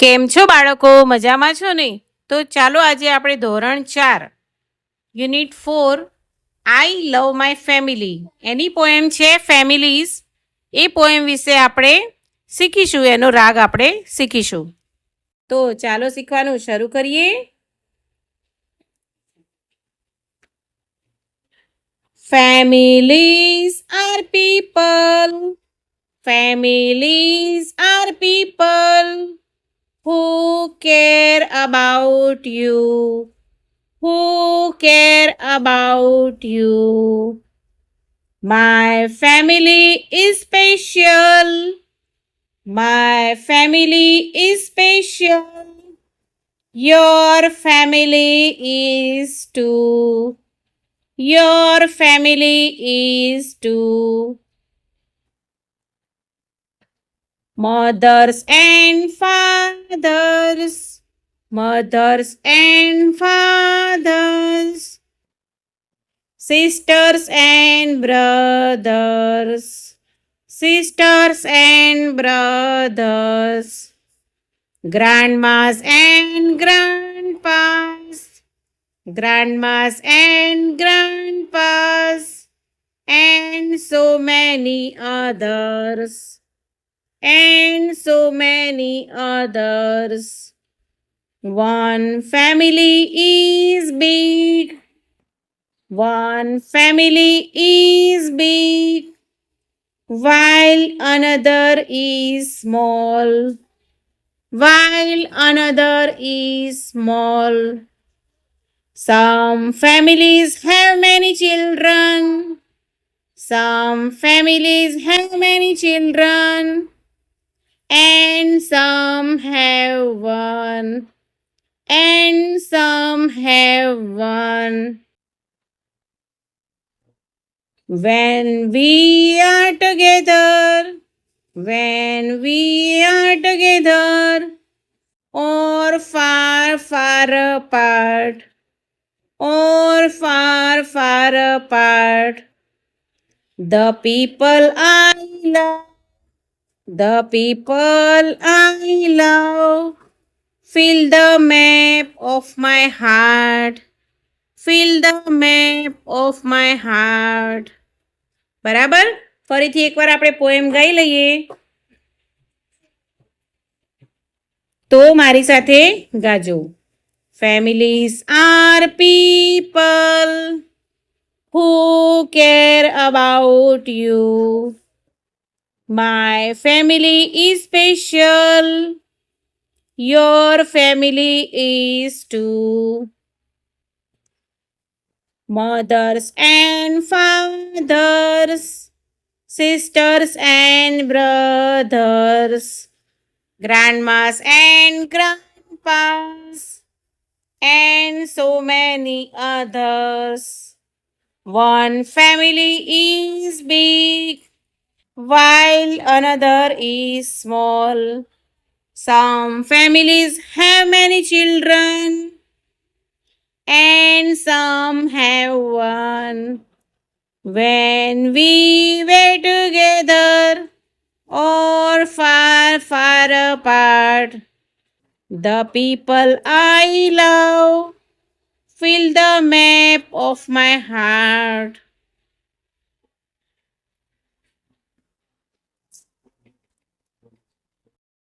કેમ છો બાળકો? મજામાં છો ને? તો ચાલો આજે આપણે ધોરણ ચાર, unit four, I love my family. Any poem છે ફેમિલીઝ. એ પોએમ વિશે આપણે શીખીશું, એનો રાગ આપણે શીખીશું. તો ચાલો શીખવાનું શરૂ કરીએ. Families are people. Families are people who care about you. Who care about you. My family is special. My family is special. Your family is too. Your family is too. Mothers and fathers, mothers and fathers, sisters and brothers, sisters and brothers, grandmas and grandpas. Grandmas and grandpas, and so many others, and so many others. One family is big, one family is big, while another is small, while another is small. Some families have many children. Some families have many children. And some have one. And some have one. When we are together, when we are together, or far, far apart, or far, far apart. The people I love, the people I love, fill the map of my heart, fill the map of my heart. બરાબર ફરીથી એકવાર આપણે poem ગાઈ લઈએ તો મારી સાથે ગાજો Families are people who care about you. My family is special. Your family is too. Mothers and fathers, sisters and brothers, grandmas and grandpas and so many others. One family is big, while another is small. Some families have many children, and some have one. When we were together, or far, far apart, the people I love fill the map of my heart.